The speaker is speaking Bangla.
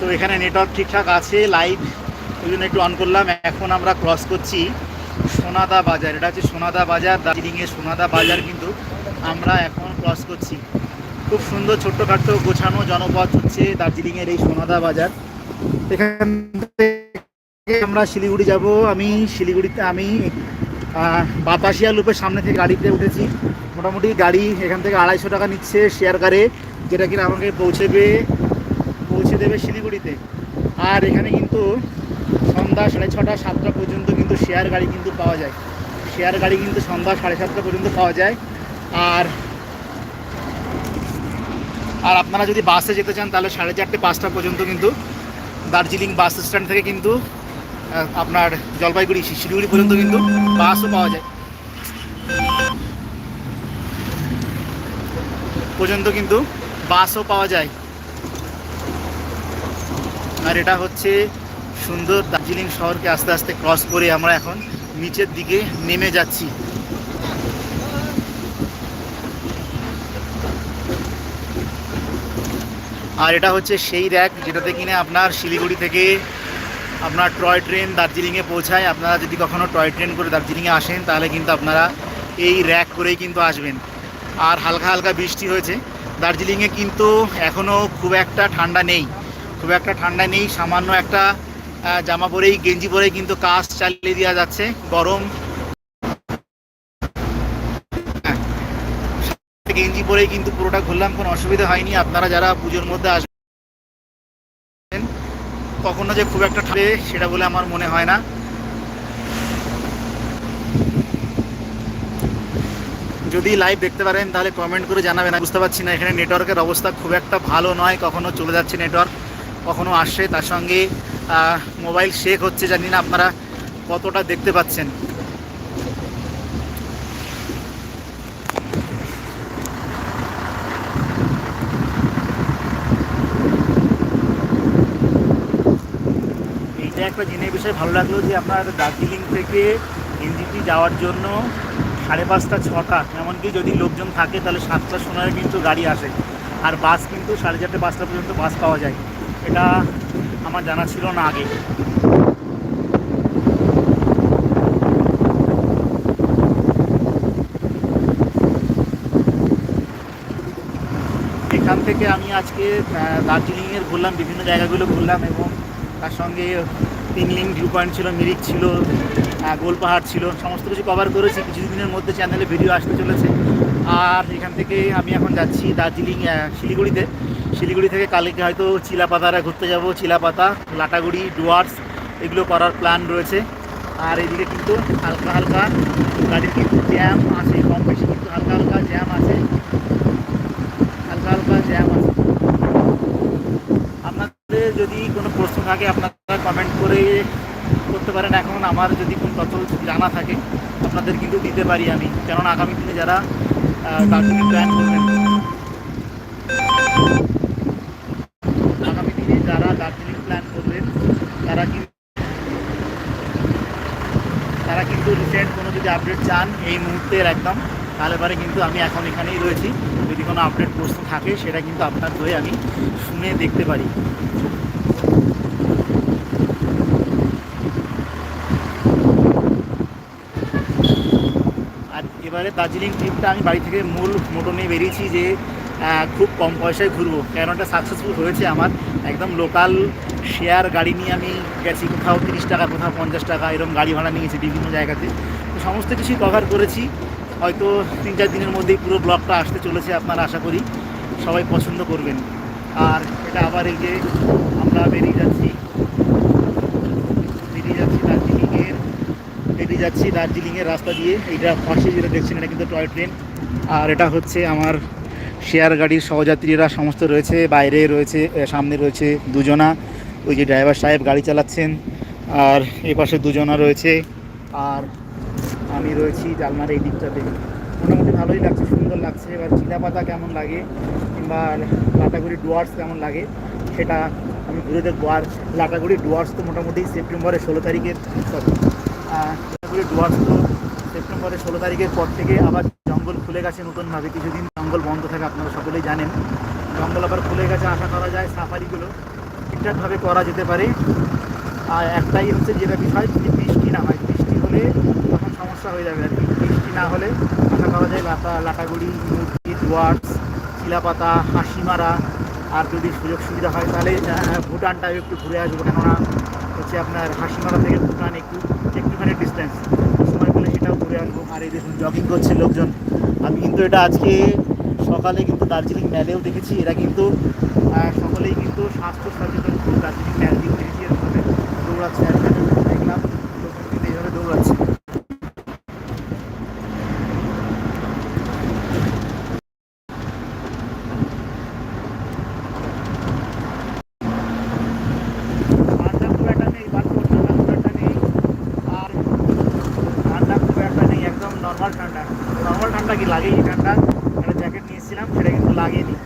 তো এখানে নেটওয়ার্ক ঠিকঠাক আছে লাইভ ওই জন্য একটু অন করলাম। এখন আমরা ক্রস করছি সোনাদা বাজার। এটা হচ্ছে সোনাদা বাজার, দার্জিলিংয়ের সোনাদা বাজার কিন্তু আমরা এখন ক্রস করছি। খুব সুন্দর ছোট্টখাট্টো গোছানো জনপথ হচ্ছে দার্জিলিংয়ের এই সোনাদা বাজার। এখান থেকে আমরা শিলিগুড়ি যাব। আমি শিলিগুড়িতে, আমি বাতাসিয়া লুপের সামনে থেকে গাড়িতে উঠেছি। মোটামুটি গাড়ি এখান থেকে আড়াইশো টাকা নিচ্ছে শেয়ার কারে, যেটা কিনা আমাকে পৌঁছেবে। পৌঁছে দেবে শিলিগুড়িতে। আর এখানে কিন্তু সন্ধ্যা সাড়ে ছটা, সাতটা পর্যন্ত কিন্তু শেয়ার গাড়ি কিন্তু পাওয়া যায়। শেয়ার গাড়ি কিন্তু সন্ধ্যা সাড়ে সাতটা পর্যন্ত পাওয়া যায়। আর আর আপনারা যদি বাসে যেতে চান, তাহলে সাড়ে চারটে, পাঁচটা পর্যন্ত কিন্তু দার্জিলিং বাস স্ট্যান্ড থেকে কিন্তু আপনার জলপাইগুড়ি শিলিগুড়ি পর্যন্ত কিন্তু বাসও পাওয়া যায়। পর্যন্ত কিন্তু বাসও পাওয়া যায়। আর এটা হচ্ছে সুন্দর দার্জিলিং শহরকে আস্তে আস্তে ক্রস করে আমরা এখন নিচের দিকে নেমে যাচ্ছি। আর এটা হচ্ছে সেই র্যাক যেটাতে কিনে আপনার শিলিগুড়ি থেকে আপনার টয় ট্রেন দার্জিলিংয়ে পৌঁছায়। আপনারা যদি কখনও টয় ট্রেন করে দার্জিলিংয়ে আসেন, তাহলে কিন্তু আপনারা এই র্যাক করেই কিন্তু আসবেন। আর হালকা হালকা বৃষ্টি হয়েছে। দার্জিলিংয়ে কিন্তু এখনও খুব একটা ঠান্ডা নেই। খুব একটা ঠান্ডা নেই সামান্য একটা জামা পরেই গেঞ্জি পরেই কিন্তু কাজ চালিয়ে দেওয়া যাচ্ছে গরম। হ্যাঁ, গেঞ্জি পরেই কিন্তু পুরোটা ঘুরলাম কোনো অসুবিধা হয়নি। আপনারা যারা পুজোর মধ্যে আসবেন কখনো যে খুব একটা ঠান্ডা সেটা বলে আমার মনে হয় না। যদি লাইভ দেখতে পারেন তাহলে কমেন্ট করে জানাবেন। বুঝতে পারছি না এখানে নেটওয়ার্কের অবস্থা খুব একটা ভালো নয় কখনো চলে যাচ্ছে নেটওয়ার্ক কখনো আসে, তার সঙ্গে মোবাইল শেক হচ্ছে, জানি না আপনারা কতটা দেখতে পাচ্ছেন। এইটা একটা জিনিস বিষয়, ভালো লাগল যে আপনার দার্জিলিং থেকে এনজিপি যাওয়ার জন্য সাড়ে পাঁচটা, ছটা, এমনকি যদি লোকজন থাকে, তাহলে সাতটার সময় কিন্তু গাড়ি আসে। আর বাস কিন্তু সাড়ে চারটে, পাঁচটা পর্যন্ত বাস পাওয়া যায়। এটা আমার জানা ছিল না আগে। এখান থেকে আমি আজকে দার্জিলিংয়ের ঘুরলাম, বিভিন্ন জায়গাগুলো ঘুরলাম এবং তার সঙ্গে পিংলিং ভিউ পয়েন্ট ছিল, মিরিক ছিল গোলপাহাড় ছিল, সমস্ত কিছু কভার করেছি। কিছুদিনের মধ্যে চ্যানেলে ভিডিও আসতে চলেছে। আর এখান থেকে আমি এখন যাচ্ছি দার্জিলিং শিলিগুড়িতে। শিলিগুড়ি থেকে কালকে হয়তো চিলাপাতারা ঘুরতে যাব, চিলাপাতা, লাটাগুড়ি, ডুয়ার্স, এগুলো করার প্ল্যান রয়েছে। আর এদিকে কিন্তু হালকা হালকা গাড়ির কিন্তু জ্যাম আছে, কম বেশি কিন্তু হালকা হালকা জ্যাম আছে। হালকা হালকা জ্যাম আছে। আপনাদের যদি কোনো প্রশ্ন থাকে, আপনারা কমেন্ট করে করতে পারেন। এখন আমার যদি কোনো তথ্য জানা থাকে, আপনাদের কিন্তু দিতে পারি আমি। কেননা আগামী দিনে যারা দার্জিলিং প্ল্যান করবেন। যারা দার্জিলিং প্ল্যান করবেন, তারা কিন্তু তারা কিন্তু রিসেন্ট কোনো যদি আপডেট চান এই মুহূর্তের একদম, তাহলে পরে কিন্তু আমি এখন এখানেই রয়েছি। যদি কোনো আপডেট প্রশ্ন থাকে, সেটা কিন্তু আপনার হয়ে আমি শুনে দেখতে পারি। আর এবারে দার্জিলিং ট্রিপটা আমি বাড়ি থেকে মূল মোটো নিয়ে বেরিয়েছি যে খুব কম পয়সায় ঘুরবো। কেন এটা সাকসেসফুল হয়েছে আমার। একদম লোকাল শেয়ার গাড়ি নিয়ে আমি গেছি। কোথাও তিরিশ টাকা, কোথাও পঞ্চাশ টাকা, এরকম গাড়ি ভাড়া নিয়েছি বিভিন্ন জায়গাতে। তো সমস্ত কিছুই কভার করেছি। হয়তো তিন চার দিনের মধ্যেই পুরো ব্লগটা আসতে চলেছে আপনারা আশা করি। সবাই পছন্দ করবেন। আর এটা আবার এই যে আমরা বেরিয়ে যাচ্ছি। বেরিয়ে যাচ্ছি দার্জিলিংয়ের। বেরিয়ে যাচ্ছি দার্জিলিংয়ের রাস্তা দিয়ে। এইটা পাশে যেটা দেখছেন, এটা কিন্তু টয় ট্রেন আর এটা হচ্ছে আমার শেয়ার গাড়ির সহযাত্রীরা সমস্ত রয়েছে, বাইরে রয়েছে সামনে রয়েছে দুজনা। ওই যে ড্রাইভার সাহেব গাড়ি চালাচ্ছেন, আর এ পাশে দুজনা রয়েছে। আর আমি রয়েছি জালমার এই দিকটাতে। মোটামুটি ভালোই লাগছে, সুন্দর লাগছে। এবার চিলাপাতা কেমন লাগে, কিংবা লাটাগুড়ি ডুয়ার্স কেমন লাগে, সেটা আমি ঘুরে দেখব। আর লাটাগুড়ি ডুয়ার্স তো মোটামুটি সেপ্টেম্বরের ষোলো তারিখের লাটাগুড়ি ডুয়ার্স তো সেপ্টেম্বরের ষোলো তারিখের পর থেকে আবার জঙ্গল খুলে গেছে নতুনভাবে। কিছুদিন জঙ্গল বন্ধ থাকে, আপনারা সকলেই জানেন। জঙ্গল আবার খুলে গেছে, আশা করা যায় সাফারিগুলো ঠিকঠাকভাবে করা যেতে পারে। আর একটাই হচ্ছে যেটা বিষয়, যদি বৃষ্টি না হয়, বৃষ্টি হলে তখন সমস্যা হয়ে যাবে আর কি। বৃষ্টি না হলে আশা করা যায় লাতা, লাটাগুড়ি মুরগি ডুয়ার্স চিলাপাতা হাসিমারা আর যদি সুযোগ সুবিধা হয় তাহলে ভুটানটাও একটু ঘুরে আসব। কেননা হচ্ছে আপনার হাসিমারা থেকে ভুটান একটু একটুখানি ডিস্টেন্স পেলে সেটাও আর এই দেখুন জগিং করছে লোকজন আমি কিন্তু এটা আজকে সকালে কিন্তু দার্জিলিং ম্যালেও দেখেছি এরা কিন্তু সকলেই কিন্তু স্বাস্থ্য সচেতন খুব দার্জিলিং ম্যাল দিয়ে দেখেছি দৌড়াচ্ছে দেখলাম লোকজন কিন্তু এইভাবে দৌড়াচ্ছে ঠান্ডা খুব একটা নেই বারপুর ঠান্ডা খুব একটা নেই আর ঠান্ডা খুব একটা নেই একদম নর্মাল ঠান্ডা কি লাগেই ঠান্ডা একটা জ্যাকেট নিয়েছিলাম সেটা কিন্তু লাগিয়ে এই